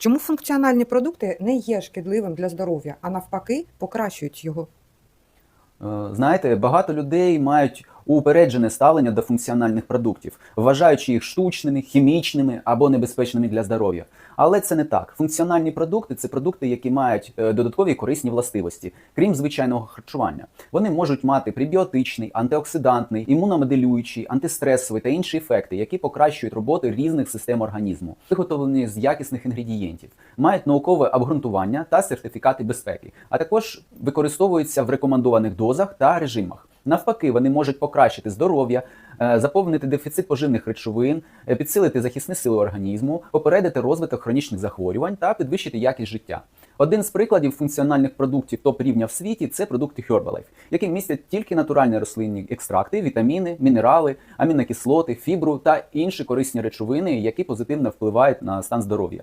Чому функціональні продукти не є шкідливим для здоров'я, а навпаки покращують його? Е, Знаєте, багато людей мають упереджене ставлення до функціональних продуктів, вважаючи їх штучними, хімічними або небезпечними для здоров'я. Але це не так. Функціональні продукти це продукти, які мають е, додаткові корисні властивості, крім звичайного харчування. Вони можуть мати пребіотичний, антиоксидантний, імуномоделюючий, антистресовий та інші ефекти, які покращують роботу різних систем організму, виготовлені з якісних інгредієнтів, мають наукове обґрунтування та сертифікати безпеки, а також використовуються в рекомендованих дозах та режимах. Навпаки, вони можуть покращити здоров'я, е, заповнити дефіцит поживних речовин, е, підсилити захисні сили організму, попередити розвиток хронічних захворювань та підвищити якість життя. Один з прикладів функціональних продуктів топ рівня в світі це продукти Herbalife, які містять тільки натуральні рослинні екстракти, вітаміни, мінерали, амінокислоти, фібру та інші корисні речовини, які позитивно впливають на стан здоров'я.